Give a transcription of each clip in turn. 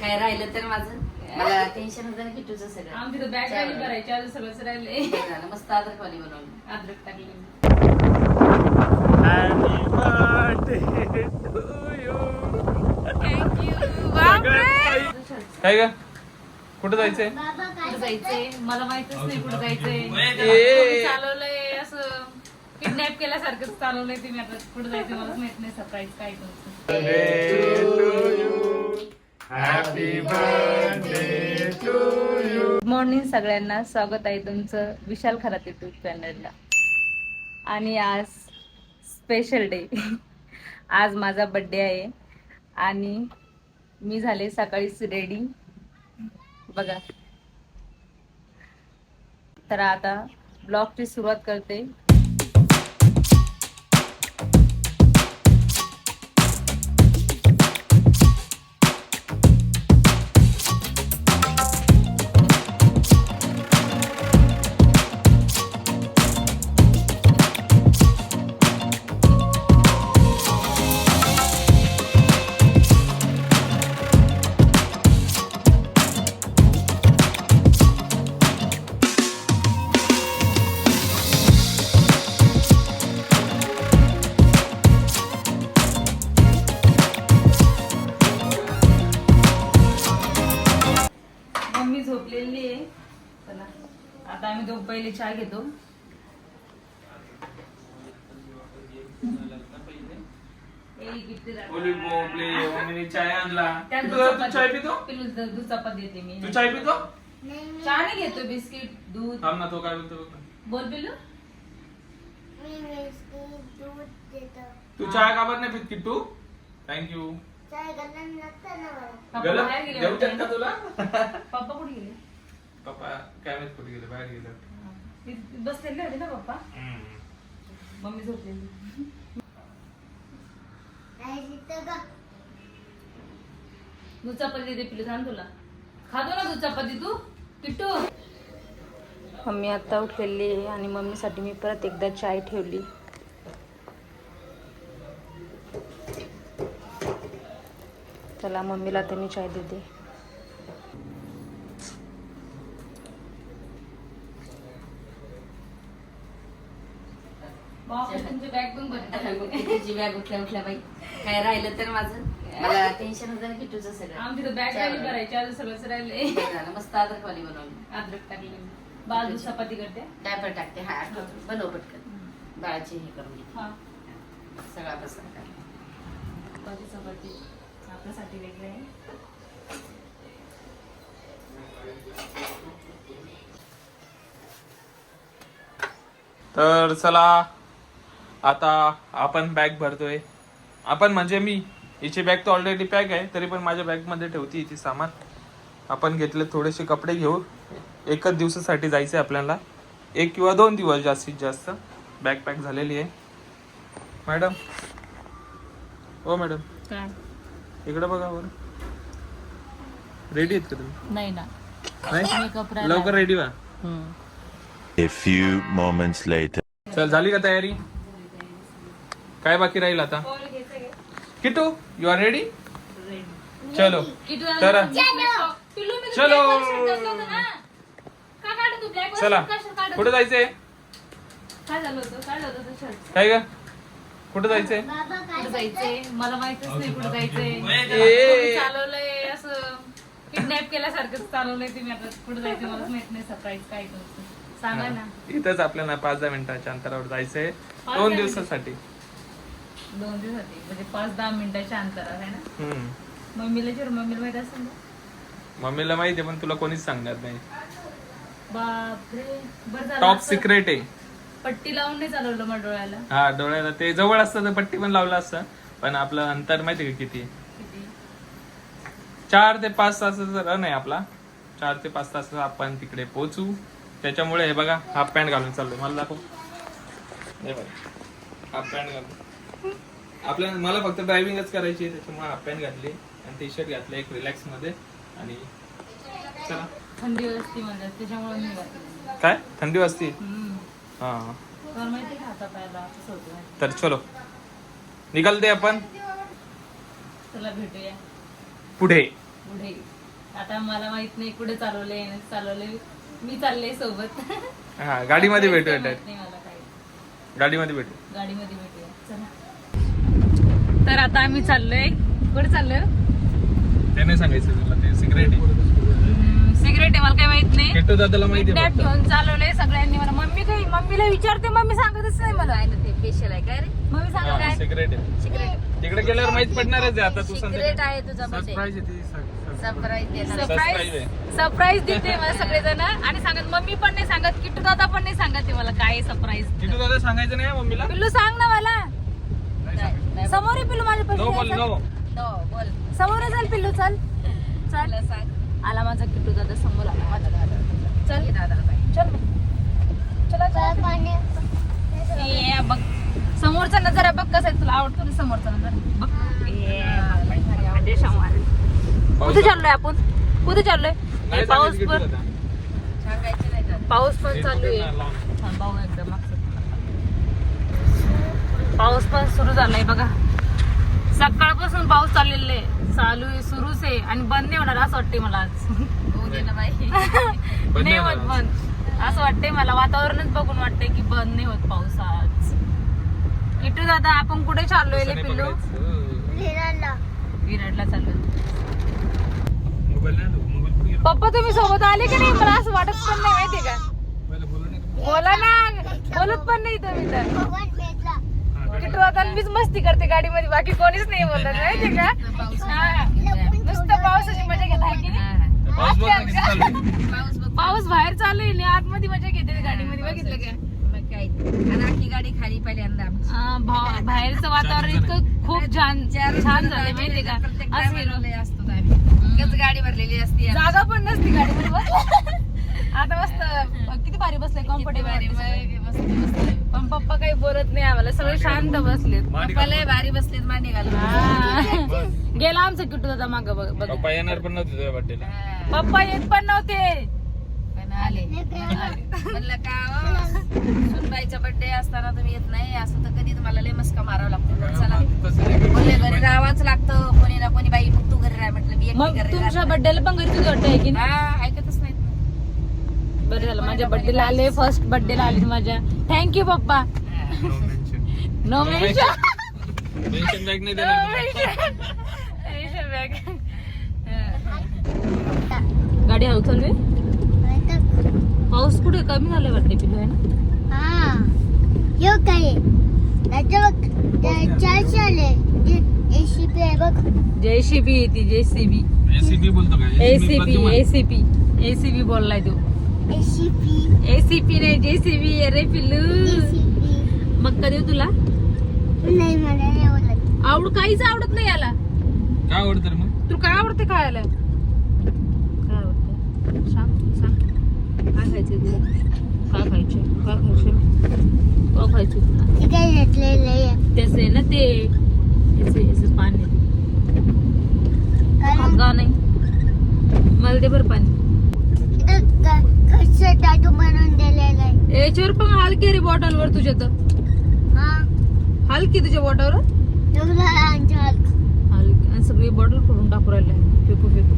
काय राहिलं तर माझं? मला टेन्शन होतं ना किटूचं सगळं. आमची तर बॅग राहिली भरायची आज सगळंच राहिले बरं झालं मस्त आदर पाणी बनवलं. अद्रक टाकले काय ग? कुठं जायचंय? कुठं जायचंय? मला माहितच नाही कुठं जायचंय. ए. चालवलंय असं. किडनॅप केल्यासारखं चालवलंय तुम्ही आता. कुठं जायचं मलाच माहीत नाही. सरप्राईज काय तुमचं गुड मॉर्निंग सगळ्यांना. स्वागत आहे तुमचं विशाल खरात युट्यूब चॅनलला आणि आज स्पेशल डे आज माझा बड्डे आहे. आणि मी झाले सकाळीच रेडी बघा. तर आता ब्लॉगची सुरुवात करते. मम्मी झोपलेली आहे. चला आता आम्ही दोघ पहिले चहा घेतो. बोबले मम्मीने चाय आणला. तू चाय पितो? चपाती- पिलू दूध दूध चपाती देते मी. तू चाय पितो? चहा नाही घेतो बिस्किट दूध. थांब ना तो काय बोलतो बघ. ना. बोल पिलू. मी बिस्किट दूध देतो. तू चाय का बरं नाही पित किट्टू? थँक्यू पप्पा गलत बाहेर गेले देऊ देत वाटतं. का तुला? पप्पा कुठे गेले? पप्पा काय माहीत कुठे गेले बाहेर गेले. ती- ती बसलेले होते ना पप्पा? हम्म. मम्मी झोपलेली. दूध चपाती पिलू सांग तुला. खातो ना दूध चपाती तू? किट्टू मम्मी आता उठलेली आहे आणि मम्मीसाठी मी परत एकदा चाय ठेवली. चला मम्मीला आता मी चाय देते तुमची बॅग उठल्या उठल्या बाई. काय राहिलं तर माझं? मला टेन्शन होतं ना किटूचं सगळं. आमची तर बॅग राहिली भरायची आज सगळंच राहिले मस्त आदर पाणी बनवलं. अद्रक टाकले. बाजू चपाती करते. डायपर टाकते हा आठवतो. बनव पटकन. बाळाची हे करून घे. हा. सगळा पसारा टाक. बाजू चपाती. आपल्यासाठी वेगळे आहे. तर चला आता आपण बॅग भरतोय. आपण म्हणजे मी हिची बॅग तर ऑलरेडी पॅक आहे तरी पण माझ्या बॅगमध्ये ठेवती ती सामान. आपण घेतले थोडेसे कपडे घेऊ. एकच दिवसासाठी जायचं आहे आपल्याला. एक किंवा दोन दिवस जास्तीत जास्त. बॅग पॅक झालेली आहे. मॅडम हो मॅडम काय? इकडे बघा बरं. रेडी आहेत का तुम्ही? नाही ना. नाही? लवकर रेडी व्हा. A few moments later. चल झाली का तयारी? काय बाकी राहील आता? किटू यू आर रेडी चलो. तर चलो. चला. कुठे जायचंय? काय झालं होतं? काय झालं होतं शर्ट काय ग? कुठे जायचंय? कुठं जायचंय? मला माहितच नाही कुठं जायचंय. ए. चालवलंय? असं किडनॅप केल्यासारखं चालवलंय तुम्ही आता. कुठं जायचं मलाच माहीत नाही. सरप्राईज काय तुमचं सांगा ना. इथंच आपल्याला पाच दहा मिनिटाच्या अंतरावर जायचंय. पाच दोन दहा दिवसासाठी. दोन दिवसासाठी. म्हणजे पाच दहा मिनिटाच्या अंतरावर आहे ना? हम्म. मम्मीला जर मम्मीला माहीत असेल ना? मम्मीला माहिती आहे पण तुला कोणीच सांगणार नाही. बापरे. बरं झालं टॉप असं सिक्रेट आहे. पट्टी लावून नाही चालवलं मग डोळ्याला. हा डोळ्याला ते जवळ असतं तर पट्टी पण लावलं असतं. पण आपलं अंतर माहिती का किती? चार ते पाच तासाचा रन आहे आपला. चार ते पाच तास आपण तिकडे पोहोचू. त्याच्यामुळे हे बघा हाफ पॅन्ट घालून चाललोय. मला दाखव. हे बघा हाफ पॅन्ट घालून. आपल्या मला फक्त ड्रायव्हिंगच करायची आहे त्याच्यामुळे हाफ पॅन्ट घातली आणि टी शर्ट घातलं एक रिलॅक्समध्ये. आणि चला. थंडी असते म्हणजे त्याच्यामुळे मी घातलं. काय? थंडी वाजते हम्म. हा. तर चलो. निघाल दे आपण. चला भेटूया. पुढे. पुढे. आता मला माहीत नाही कुठे चालवले चालवले. मी चालले सोबत. हा गाडीमध्ये भेटूया गाडीमध्ये भेटू गाडीमध्ये भेटूया. चला. तर आता आम्ही चाललोय. कुठे चाललोय? ते नाही सांगायचं तुला ते सिक्रेट आहे मला काही माहीत नाही. किट्टू दादाला माहिती आहे किडनॅप फक्त. घेऊन चालवलंय सगळ्यांनी मला. मम्मी काही मम्मीला विचारते मम्मी सांगतच नाही मला. ते स्पेशल आहे काय रे? मम्मी सांगा हा, काय? सिक्रेट आहे. सिक्रेट तिकडे गेल्यावर माहीत पडणारच आहे आता तू सिक्रेट आहे तुझा बर्थडे. सरप्राईज आहे ती सर- सरप्राईज देणार Surprise सरप्राईज आहे. सरप्राईज देते मला सगळेजण. आणि सांगत मम्मी पण नाही सांगत किट्टू दादा पण नाही सांगत ते मला काय सरप्राईज किट्टू दादा सांगायचं नाही हा मम्मीला? पिल्लू सांग ना मला. नाही सांगायचं. समोर आहे पिल्लू माझ्या नो बोल पाशी नो नो बोल. समोर आहे, चल पिल्लू चल. चल. सांग. आला माझा किट्टू दादा समोर आला माझा दादा. चल. पाहिजे चल चला. चल पाणी ये बघ. समोरचा नजारा बघ कसा आहे. तुला आवडतो ना समोरचा नजारा? बघ. कुठे चाललोय आपण? कुठे चाललोय? पाऊस पण दादा. दादा पाऊस पण चालू आहे. एकदम. पाऊस पण सुरू झालाय बघा. सकाळपासून पाऊस चाललेला आहे. चालू आहे सुरूच आहे आणि बंद नाही होणार असं वाटते मला आज. नाही नाही होत. बंद. असं वाटतंय मला वातावरणच बघून वाटतंय की बंद नाही होत पाऊस आज. इटू दादा आपण कुठे चाललोय नाही पिल्लू? विराटला. चाललोय. मोबाईल नाही आणू, मोबाईल कुठे गेला? पप्पा तुम्ही सोबत आले की नाही? मला असं वाटत पण नाही माहितीये का? पहिलं बोलू नये का? बोला ना बोलत पण नाही तुम्ही तर. किटू आता मीच मस्ती करते गाडीमध्ये बाकी कोणीच नाही बोलत माहितीये का हा. नुसतं पावसाची मजा घेत आहे की नाही? पाऊस बघ ना किती चालू आहे. पाऊस बाहेर चालू आहे आणि आतमध्ये मजा घेते गाडीमध्ये बघितलं का मग काय आणि आखी गाडी खाली पहिल्यांदा आमची. हा, भा- बाहेरचं वातावरण इतकं खूप छान चार छान झालंय माहितीये का प्रत्येक असं driver गेलो. लय असतो आम्ही एकच गाडी भरलेली असते जागा पण नसती गाडीमध्ये बस आता मस्त किती भारी बसले कम्फर्टेबल मस्त. पण पप्पा काही बोलत नाही आम्हाला सगळे शांत बसलेत मांडी. लय भारी बसलेत मांडी घालून हा. गेला आमचा किट्टू दादा माग बघ बघ. पप्पा येणार पण नव्हते तुझ्या बड्डेला हा. पप्पा येत पण नव्हते पण आले म्हणलं का सुनबाईचा बर्थडे असताना तुम्ही येत नाही असं तर कधी तुम्हाला लय मस्का मारावं लागतो पण चला तसं नाही का? बोलले घरी राहावंच लागतं कोणी ना कोणी बाई मग तू घरी राह म्हटलं मी एकटी मग घरी तुमच्या राहत बर्थडेला पण घरी तुझी की नाही. नाही हा ऐकतच नाहीत ना. बरं झालं माझ्या बर्थडेला आले फर्स्ट बर्थडेला आले माझ्या. थँक्यू पप्पा. हा. No mention. No No mention Mention back नाही देणार. गाडी हळू चालू आहे? पाऊस कुठे? कमी झालाय वाटते पिलू आहे ना? हा. यो काय? त्याच्या बघ. चारशे आले. एसीपी आहे बघ. जेसीबी ती जेसीबी एसीपी बोलतो का? एसीपी एसीपी एसीबी बोललाय तू. एसीपी एसीपी नाही जेसीबी अरे पिल्लू. मग कधी तुला? नाही मला नाही आवडत. आवड काहीच आवडत नाही याला. काय आवडतं मग? तुला काय आवडते खायला? काय आवडतं? सांग सांग. काय खायचं तुला काय खायचे? काय खायचे? काय खायचं तुला? ते काय घेतलेलं आहे त्याच आहे ना ते. याचे याचे पाणी नाही. मला ते बरं पाणी टाटू बनवून दिलेलं? आहे याच्यावर पण हलकी रे बॉटल वर तुझ्या तर. हा? हलकी तुझ्या बॉटल हलका सगळी बॉटल खोलून टाकू राहिली. फेकू फेकू.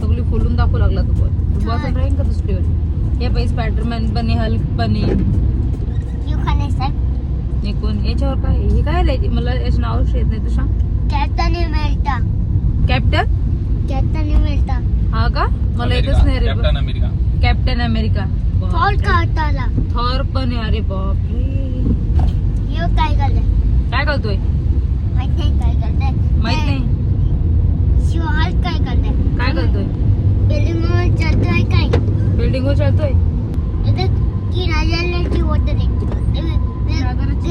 सगळी खोलून दाखवू लागला तू बॉटल बॉटल राहील का तुझ्या हे पाहिजे स्पायडरमॅन पण आहे हल्क पण हे कोण? याच्यावर काय? हे काय लिहायचे मला याचं नाव येत नाही तू सांग. कॅप्टन कॅप्टन कॅप्टन हा का? मला येतच नाही रे. कॅप्टन अमेरिका फॉल काढताला थॉर पण आहे अरे बापरे. यो काय करताय? काय करतोय? माहीत नाही काय करताय. माहीत नाही. शिव हाल काय करताय? काय करतोय? बिल्डिंग वर चढतोय काय बिल्डिंग वर चढतोय इथे तीन हजारची वॉटर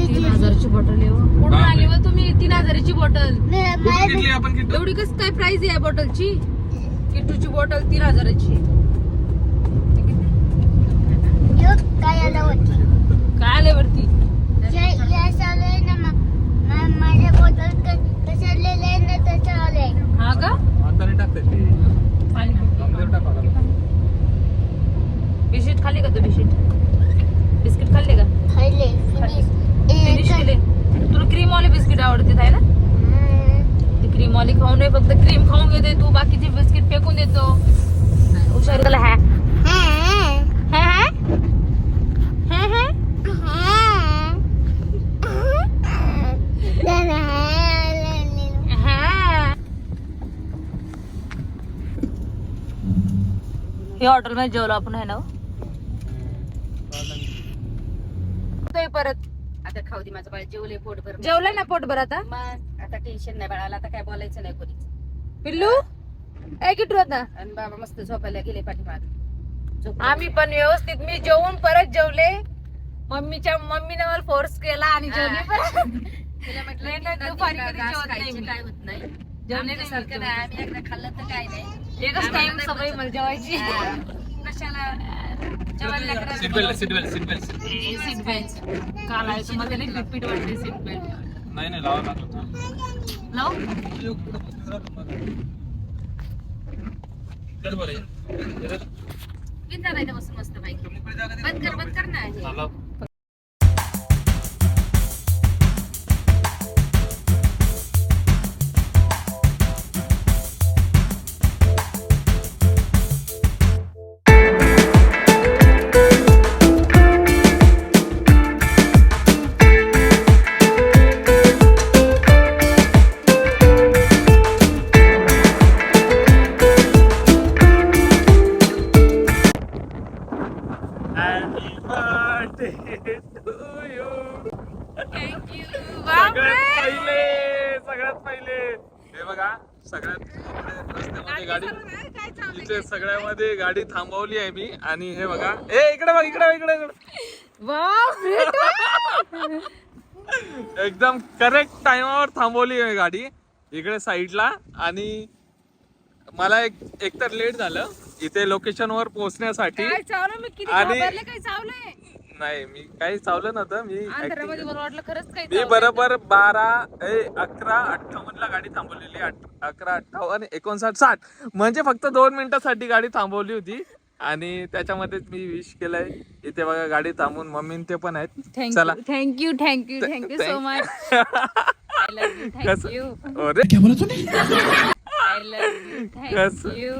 तीन हजाराची बॉटल आहे हो. कुठून बापरे. आली व तुम्ही? तीन हजाराची बॉटल कुठे घेतली आपण एवढी कस काय प्राइस आहे या बॉटलची किट्टूची बॉटल तीन हजाराची. यो काय आलं होती काय आले वरती? या आहे ना माझ्या बॉटल कसं आलेलं आहे ना तसं आलंय हा का आता नाही टाकते ते पाणी आमच्यावर टाकावं लागलं. बिस्किट खाल्ले का तू बिस्किट बिस्किट खाल्ले का खाल्ले फिनिश फिनिश केले तुला क्रीम वाले बिस्किट आवडते आहे ना ती क्रीम वाली खाऊ नये फक्त क्रीम खाऊन घेते तू बाकीचे बिस्किट फेकून देते बोलतो हुशारीला हॅ हॅ हॅ हॅ हॅ हॅ हे हॉटेलमध्ये जेवलो आपण आहे ना? ते परत. आता खाऊ दे माझं बाळ जेवले पोट भर जेवलं ना पोटभर आता? मग आता टेन्शन नाही बाळाला आता काय बोलायचं नाही कोणी पिल्लू? ए किटू आता. आणि बाबा मस्त झोपायला गेले पाठीमाग. आम्ही पण व्यवस्थित मी जेवून परत जेवले. मम्मीच्या मम्मीने मला फोर्स केला आणि जेवली. परत तिला म्हटलं दुपारी कधी जेवत नाही. काय होत नाही? जेवणे नाही आम्ही एकदा खाल्लं तर काय नाही. एकच टाइम सवय मला जेवायची. कशाला? Seat belt seat belt seat belt seat belt कालायचं मध्ये नाही रिपीट वाटते सीट बेल्ट नाही नाही लावा लागत होता. लाव. चल बरं ये. बिंदा नाही तर बसून मस्त बाईक बंद कर बंद कर ना. सगळ्यात रस्त्यामध्ये गाडी इथे सगळ्यामध्ये गाडी थांबवली आहे मी आणि हे बघा. ए इकडे बघ इकडे इकडे इकडे एकदम करेक्ट टाइमावर थांबवली आहे गाडी. इकडे साईडला आणि मला एक एकतर लेट झालं. इथे लोकेशन वर पोहोचण्यासाठी आणि- नाही मी काही चावलं नव्हतं. मी मला वाटलं खरंच मी बरोबर बारा ए अकरा अठ्ठावन्न ला गाडी थांबवलेली. अठ- अकरा अठ्ठावन्न एकोणसाठ साठ. म्हणजे फक्त दोन मिनिटासाठी गाडी थांबवली होती. आणि त्याच्यामध्येच मी विश केलंय इथे बघा गाडी थांबून मम्मी ते पण आहेत. चला. Thank you thank you thank you so much I love you कसं? थँक्यू अरे. आय लव्ह यू कसं? थँक्यू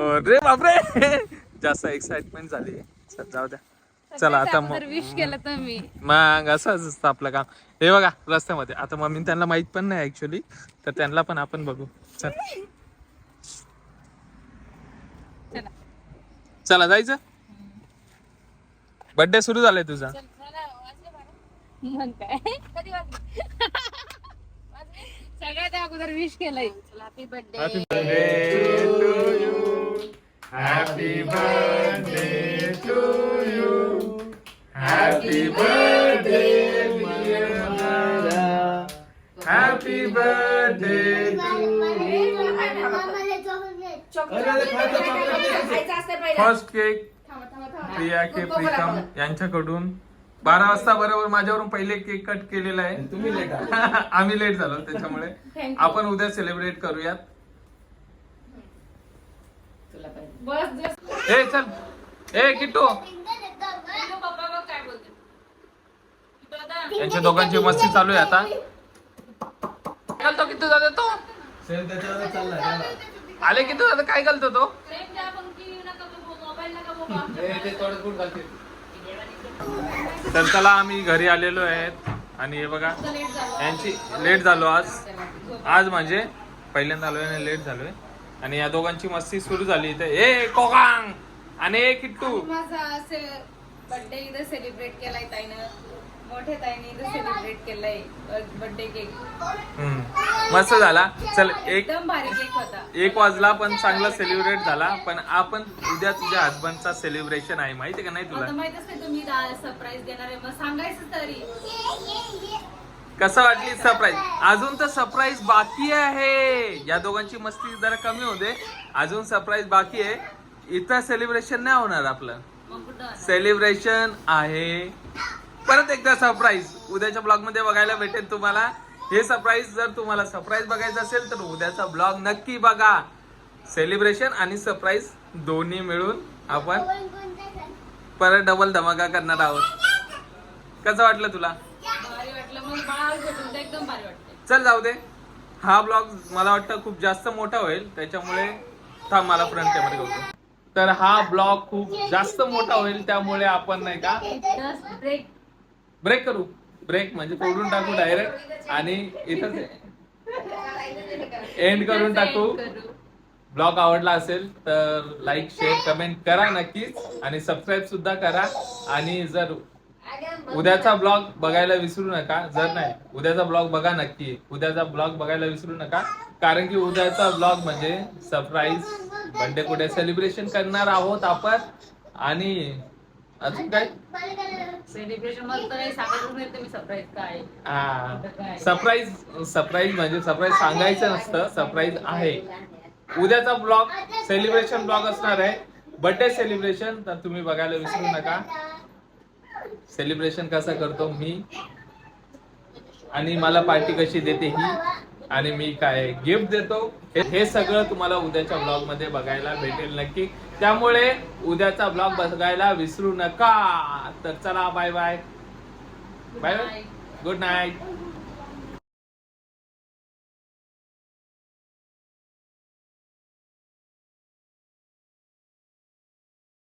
अरे बापरे. जास्त एक्साइटमेंट झाली. चल, जाऊ द्या. चला आता मग विश केलं तर मी. मग असंच असतं आपलं काम. हे बघा रस्त्यामध्ये. आता मम्मी त्यांना माहीत पण नाही ऍक्च्युली तर त्यांना पण आपण बघू. चल. चला. जायचं? बर्थडे सुरू झालाय तुझा. सगळ्यात अगोदर विश केलंय. Happy birthday happy birthday to you happy birthday to you happy birthday happy birthday first cake Priya K Pritam यांच्याकडून. बारा वाजता बरोबर माझ्यावरून पहिले केक कट केलेला आहे. तुम्ही लेट आम्ही लेट झालो त्याच्यामुळे. आपण उद्या सेलिब्रेट करूयात. ए चल. ए किट्टू. त्यांच्या दोघांची मस्ती चालू आहे आता. घालतो किती दादा तो? आले किती दादा काय घालतो तो? तर चला आम्ही घरी आलेलो आहेत. आणि हे बघा यांची लेट झालो आज. आज म्हणजे पहिल्यांदा आलोय आणि लेट झालोय. आणि या दोघांची मस्ती सुरू झाली इथे. ए कोकांग! आणि ए किट्टू! माझा बर्थडे इथे सेलिब्रेट केलाय ताईनं. मोठ्या ताईने इथं सेलिब्रेट केलाय बर्थडे केक हम्म. मस्त झाला. चल एक एकदम भारी केक होता. एक वाजला पण चांगला सेलिब्रेट झाला. पण आपण उद्या तुझ्या हसबंडचा सेलिब्रेशन आहे माहिती का नाही तुला? आता माहितच नाही तुम्ही सरप्राईज देणार आहे. मग सांगायचं तरी. कसं वाटली सरप्राईज अजून तर सरप्राईज बाकी आहे. या दोघांची मस्ती जरा कमी होते अजून सरप्राईज बाकी आहे. इथं सेलिब्रेशन नाही होणार आपलं. मग कुठं सेलिब्रेशन आहे. परत एकदा सरप्राईज उद्याच्या ब्लॉगमध्ये बघायला भेटेल तुम्हाला. हे सरप्राईज जर तुम्हाला सरप्राईज बघायचं असेल तर उद्याचा ब्लॉग नक्की बघा. सेलिब्रेशन आणि सरप्राईज दोन्ही मिळून आपण परत डबल धमाका करणार आहोत. कसं वाटलं तुला? चल जाऊ दे. हा ब्लॉग मला वाटतं खूप जास्त मोठा होईल. त्याच्यामुळे थांब मला फ्रंट कॅमेरा करतो तर हा ब्लॉग खूप जास्त मोठा होईल त्यामुळे आपण नाही का ब्रेक करू. ब्रेक म्हणजे तोडून टाकू डायरेक्ट आणि इथं एंड करून टाकू. ब्लॉग आवडला असेल तर लाईक शेअर कमेंट करा नक्कीच. आणि सबस्क्राईब सुद्धा करा. आणि जर उद्याचा ब्लॉग बघायला विसरू नका जर नाही उद्याचा ब्लॉग बघा नक्की. उद्याचा ब्लॉग बघायला विसरू नका. कारण की उद्याचा ब्लॉग म्हणजे सरप्राईज बर्थडे कुठे सेलिब्रेशन करणार आहोत आपण. आणि अजून काय? सेलिब्रेशनमध्ये तर नाही सांगायचं नाही तुम्ही सरप्राईज काय? सरप्राईज सरप्राईज म्हणजे सरप्राईज सांगायचं नसतं सरप्राईज आहे. उद्याचा ब्लॉग सेलिब्रेशन ब्लॉग असणार आहे. बर्थडे सेलिब्रेशन तर तुम्ही बघायला विसरू नका. सेलिब्रेशन कसं करतो मी? आणि मला पार्टी कशी देते ही? आणि मी काय गिफ्ट देतो हे- सगळं तुम्हाला उद्याच्या ब्लॉगमध्ये बघायला भेटेल नक्की. त्यामुळे उद्याचा ब्लॉग बघायला विसरू नका. तर चला bye bye bye bye good night